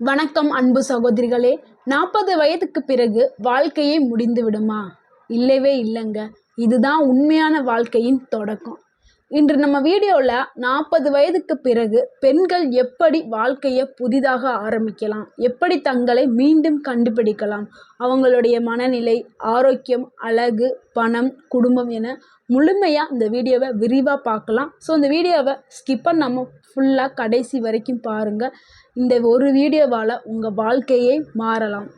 வணக்கம் அன்பு சகோதரிகளே. நாற்பது வயதுக்கு பிறகு வாழ்க்கையே முடிந்து விடுமா இல்லவே இல்லைங்க. இதுதான் உண்மையான வாழ்க்கையின் தொடக்கம். இன்று நம்ம வீடியோவில் நாற்பது வயதுக்கு பிறகு பெண்கள் எப்படி வாழ்க்கையை புதிதாக ஆரம்பிக்கலாம்? எப்படி தங்களை மீண்டும் கண்டுபிடிக்கலாம்? அவங்களுடைய மனநிலை ஆரோக்கியம் அழகு பணம் குடும்பம் என முழுமையாக இந்த வீடியோவை விரிவாக பார்க்கலாம். ஸோ இந்த வீடியோவை ஸ்கிப் நம்ம ஃபுல்லாக கடைசி வரைக்கும் பாருங்கள் இந்த ஒரு வீடியோவால் உங்கள் வாழ்க்கையே மாறலாம்.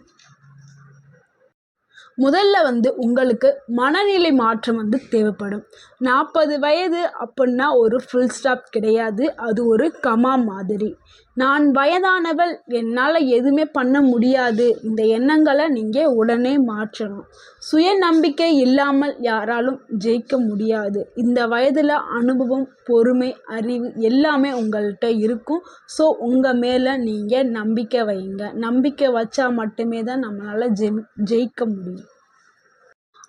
முதல்ல வந்து உங்களுக்கு மனநிலை மாற்றம் வந்து தேவைப்படும். நாற்பது வயது அப்படின்னா ஒரு ஃபுல் ஸ்டாப் கிடையாது. அது ஒரு கமா மாதிரி. நான் வயதானவள் என்னால் எதுவுமே பண்ண முடியாது. இந்த எண்ணங்களை நீங்கள் உடனே மாற்றணும். சுயநம்பிக்கை இல்லாமல் யாராலும் ஜெயிக்க முடியாது. இந்த வயதில் அனுபவம் பொறுமை அறிவு எல்லாமே உங்கள்கிட்ட இருக்கும். ஸோ உங்கள் மேலே நீங்கள் நம்பிக்கை வைங்க. நம்பிக்கை வச்சா மட்டுமே தான் நம்மளால் ஜெய் ஜெயிக்க முடியும்.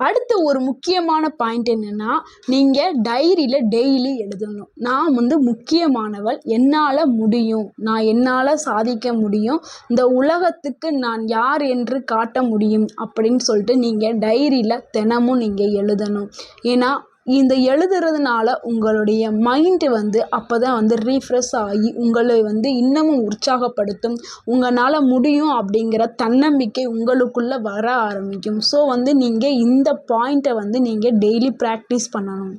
அடுத்து ஒரு முக்கியமான பாயிண்ட் என்னென்னா நீங்கள் டைரியில் டெய்லி எழுதணும். நான் வந்து முக்கியமானவள் என்னால் முடியும். நான் என்னால் சாதிக்க முடியும். இந்த உலகத்துக்கு நான் யார் என்று காட்ட முடியும் அப்படின்னு சொல்லிட்டு நீங்கள் டைரியில் தினமும் நீங்கள் எழுதணும். ஏன்னா இந்த எழுதுறதுனால உங்களுடைய மைண்டு வந்து அப்போ தான் வந்து ரீஃப்ரெஷ் ஆகி உங்களை வந்து இன்னமும் உற்சாகப்படுத்தும் உங்களால் முடியும் அப்படிங்கிற தன்னம்பிக்கை உங்களுக்குள்ளே வர ஆரம்பிக்கும். ஸோ வந்து நீங்கள் இந்த பாயிண்ட்டை வந்து நீங்கள் டெய்லி ப்ராக்டிஸ் பண்ணணும்.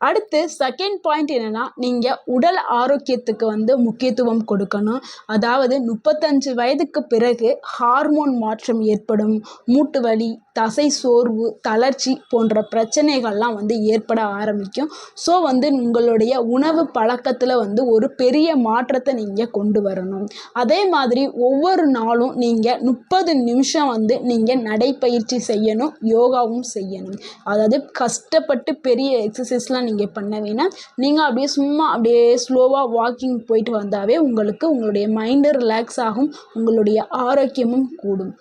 அடுத்து செகண்ட் பாயிண்ட் என்னென்னா நீங்கள் உடல் ஆரோக்கியத்துக்கு வந்து முக்கியத்துவம் கொடுக்கணும். அதாவது முப்பத்தஞ்சு வயதுக்கு பிறகு ஹார்மோன் மாற்றம் ஏற்படும். மூட்டு வலி தசை சோர்வு தளர்ச்சி போன்ற பிரச்சனைகள்லாம் வந்து ஏற்பட ஆரம்பிக்கும். ஸோ வந்து உங்களுடைய உணவு பழக்கத்தில் வந்து ஒரு பெரிய மாற்றத்தை நீங்கள் கொண்டு வரணும். அதே மாதிரி ஒவ்வொரு நாளும் நீங்கள் முப்பது நிமிஷம் வந்து நீங்கள் நடைப்பயிற்சி செய்யணும் யோகாவும் செய்யணும். அதாவது கஷ்டப்பட்டு பெரிய எக்ஸசைஸ்லாம் நீங்கள் பண்ண வேணாம் நீங்கள் அப்படியே சும்மா அப்படியே ஸ்லோவாக வாக்கிங் போயிட்டு வந்தாவே உங்களுக்கு உங்களுடைய மைண்டு ரிலாக்ஸ் ஆகும் உங்களுடைய ஆரோக்கியமும் கூடும்.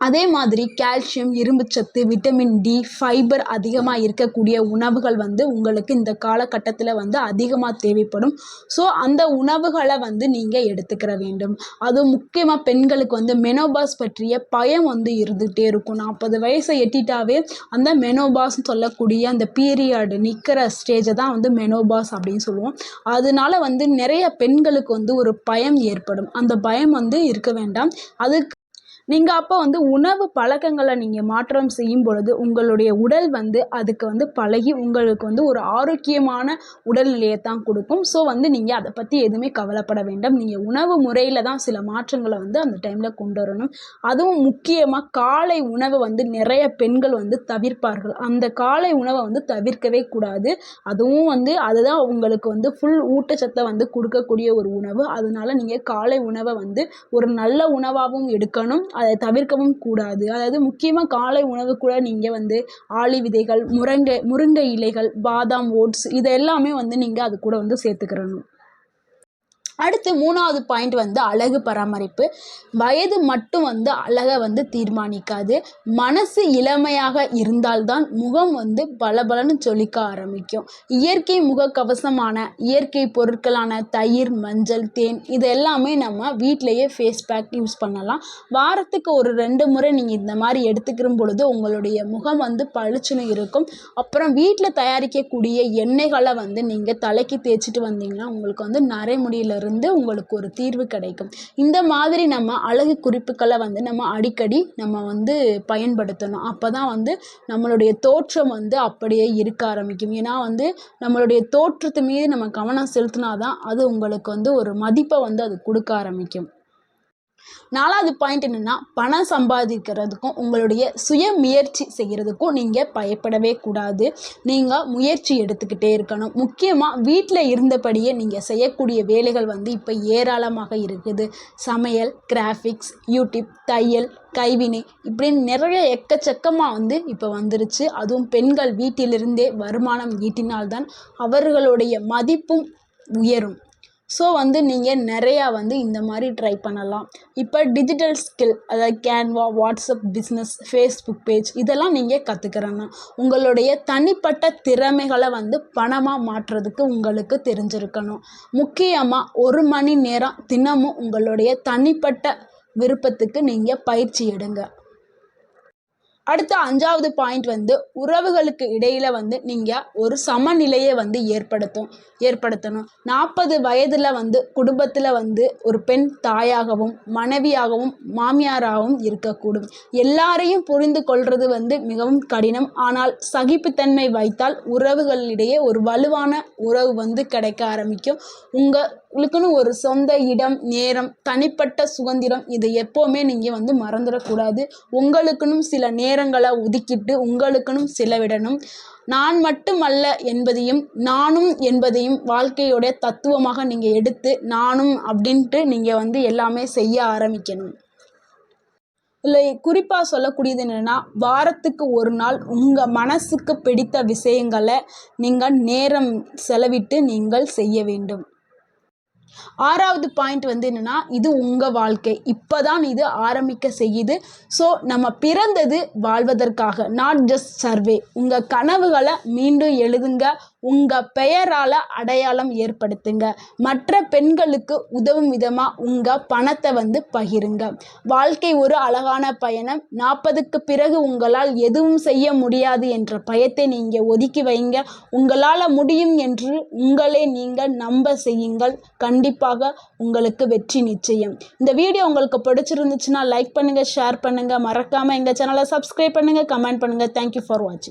அதே மாதிரி கால்சியம் இரும்புச்சத்து விட்டமின் டி ஃபைபர் அதிகமாக இருக்கக்கூடிய உணவுகள் வந்து உங்களுக்கு இந்த காலகட்டத்தில் வந்து அதிகமாக தேவைப்படும். ஸோ அந்த உணவுகளை வந்து நீங்கள் எடுத்துக்கிற வேண்டும். அதுவும் முக்கியமாக பெண்களுக்கு வந்து மெனோபாஸ் பற்றிய பயம் வந்து இருந்துகிட்டே இருக்கும். நாற்பது வயசை எட்டிட்டாவே அந்த மெனோபாஸ்னு சொல்லக்கூடிய அந்த பீரியட் நிற்கிற ஸ்டேஜை தான் வந்து மெனோபாஸ் அப்படின்னு சொல்லுவோம். அதனால வந்து நிறைய பெண்களுக்கு வந்து ஒரு பயம் ஏற்படும். அந்த பயம் வந்து இருக்க வேண்டாம். அதுக்கு நீங்கள் அப்போ வந்து உணவு பழக்கங்களை நீங்கள் மாற்றம் செய்யும் பொழுது உங்களுடைய உடல் வந்து அதுக்கு வந்து பழகி உங்களுக்கு வந்து ஒரு ஆரோக்கியமான உடல்நிலையை தான் கொடுக்கும். ஸோ வந்து நீங்கள் அதை பற்றி எதுவுமே கவலைப்பட வேண்டாம். நீங்கள் உணவு முறையில் தான் சில மாற்றங்களை வந்து அந்த டைமில் கொண்டு வரணும். அதுவும் முக்கியமாக காலை உணவை வந்து நிறைய பெண்கள் வந்து தவிர்ப்பார்கள். அந்த காலை உணவை வந்து தவிர்க்கவே கூடாது. அதுவும் வந்து அதுதான் உங்களுக்கு வந்து ஃபுல் ஊட்டச்சத்தை வந்து கொடுக்கக்கூடிய ஒரு உணவு. அதனால நீங்கள் காலை உணவை வந்து ஒரு நல்ல உணவாகவும் எடுக்கணும். அதை தவிர்க்கவும் கூடாது. அதாவது முக்கியமாக காலை உணவு கூட நீங்கள் வந்து ஆளி விதைகள் முருங்கை முருங்கை இலைகள் பாதாம் ஓட்ஸ் இது எல்லாமே வந்து நீங்கள் அது கூட வந்து சேர்த்துக்கிறணும். அடுத்து மூணாவது பாயிண்ட் வந்து அழகு பராமரிப்பு. வயது மட்டும் வந்து அழகை வந்து தீர்மானிக்காது. மனசு இளமையாக இருந்தால்தான் முகம் வந்து பளபளன்னு ஜொலிக்க ஆரம்பிக்கும். இயற்கை முகக்கவசமான இயற்கை பொருட்களான தயிர் மஞ்சள் தேன் இது எல்லாமே நம்ம வீட்டிலையே ஃபேஸ் பேக் யூஸ் பண்ணலாம். வாரத்துக்கு ஒரு ரெண்டு முறை நீங்கள் இந்த மாதிரி எடுத்துக்கிற பொழுது உங்களுடைய முகம் வந்து பளிச்சுன்னு இருக்கும். அப்புறம் வீட்டில் தயாரிக்கக்கூடிய எண்ணெய்களை வந்து நீங்கள் தலைக்கு தேய்ச்சிட்டு வந்தீங்கன்னா உங்களுக்கு வந்து நரைமுடியிலிருந்து இருந்து உங்களுக்கு ஒரு தீர்வு கிடைக்கும். இந்த மாதிரி நம்ம அழகு குறிப்புகளை வந்து நம்ம அடிக்கடி நம்ம வந்து பயன்படுத்தணும். அப்போ தான் வந்து நம்மளுடைய தோற்றம் வந்து அப்படியே இருக்க ஆரம்பிக்கும். ஏன்னா வந்து நம்மளுடைய தோற்றத்து மீது நம்ம கவனம் செலுத்தினா தான் அது உங்களுக்கு வந்து ஒரு மதிப்பை வந்து அது கொடுக்க ஆரம்பிக்கும். நாலாவது பாயிண்ட் என்னென்னா பணம் சம்பாதிக்கிறதுக்கும் உங்களுடைய சுய முயற்சி செய்கிறதுக்கும் நீங்கள் பயப்படவே கூடாது. நீங்கள் முயற்சி எடுத்துக்கிட்டே இருக்கணும். முக்கியமாக வீட்டில் இருந்தபடியே நீங்கள் செய்யக்கூடிய வேலைகள் வந்து இப்போ ஏராளமாக இருக்குது. சமையல் கிராஃபிக்ஸ் யூடியூப் தையல் கைவினை இப்படின்னு நிறைய எக்கச்சக்கமாக வந்து இப்போ வந்துருச்சு. அதுவும் பெண்கள் வீட்டிலிருந்தே வருமானம் ஈட்டினால்தான் அவர்களுடைய மதிப்பும் உயரும். ஸோ வந்து நீங்கள் நிறையா வந்து இந்த மாதிரி ட்ரை பண்ணலாம். இப்போ டிஜிட்டல் ஸ்கில் அதாவது Canva WhatsApp business Facebook page இதெல்லாம் நீங்கள் கற்றுக்கிறேன்னா உங்களுடைய தனிப்பட்ட திறமைகளை வந்து பணமாக மாற்றுறதுக்கு உங்களுக்கு தெரிஞ்சிருக்கணும். முக்கியமாக ஒரு மணி நேரம் தினமும் உங்களுடைய தனிப்பட்ட விருப்பத்துக்கு நீங்கள் பயிற்சி எடுங்க. அடுத்த அஞ்சாவது பாயிண்ட் வந்து உறவுகளுக்கு இடையில வந்து நீங்கள் ஒரு சமநிலையை வந்து ஏற்படுத்தும் ஏற்படுத்தணும். நாற்பது வயதில் வந்து குடும்பத்தில் வந்து ஒரு பெண் தாயாகவும் மனைவியாகவும் மாமியாராகவும் இருக்கக்கூடும். எல்லாரையும் புரிந்து கொள்வது வந்து மிகவும் கடினம். ஆனால் சகிப்புத்தன்மை வைத்தால் உறவுகளிடையே ஒரு வலுவான உறவு வந்து கிடைக்க ஆரம்பிக்கும். உங்களுக்குன்னு ஒரு சொந்த இடம் நேரம் தனிப்பட்ட சுதந்திரம் இதை எப்போவுமே நீங்கள் வந்து மறந்துடக்கூடாது. உங்களுக்குன்னு சில நேரங்களை ஒதுக்கிட்டு உங்களுக்குன்னு செலவிடணும். நான் மட்டும் அல்ல என்பதையும் நானும் என்பதையும் வாழ்க்கையோடைய தத்துவமாக நீங்கள் எடுத்து நானும் அப்படின்ட்டு நீங்கள் வந்து எல்லாமே செய்ய ஆரம்பிக்கணும். இல்லை குறிப்பாக சொல்லக்கூடியது என்னென்னா வாரத்துக்கு ஒரு நாள் உங்கள் மனசுக்கு பிடித்த விஷயங்களை நீங்கள் நேரம் செலவிட்டு நீங்கள் செய்ய வேண்டும். ஆறாவது பாயிண்ட் வந்து என்னென்னா இது உங்கள் வாழ்க்கை. இப்போ தான் இது ஆரம்பிக்க செய்யுது. ஸோ நம்ம பிறந்தது வாழ்வதற்காக நாட் ஜஸ்ட் சர்வே உங்கள் கனவுகளை மீண்டும் எழுதுங்க. உங்கள் பெயரால் அடையாளம் ஏற்படுத்துங்க. மற்ற பெண்களுக்கு உதவும் விதமாக உங்கள் பணத்தை வந்து பகிருங்க. வாழ்க்கை ஒரு அழகான பயணம். நாற்பதுக்கு பிறகு உங்களால் எதுவும் செய்ய முடியாது என்ற பயத்தை நீங்கள் ஒதுக்கி வைங்க. உங்களால் முடியும் என்று உங்களை நீங்கள் நம்ப செய்யுங்கள். கண்டிப்பாக உங்களுக்கு வெற்றி நிச்சயம். இந்த வீடியோ உங்களுக்கு பிடிச்சிருந்துச்சுன்னா லைக் பண்ணுங்கள் ஷேர் பண்ணுங்கள் மறக்காமல் எங்கள் சேனலை சப்ஸ்கிரைப் பண்ணுங்கள் கமெண்ட் பண்ணுங்கள் தேங்க்யூ ஃபார் வாட்சிங்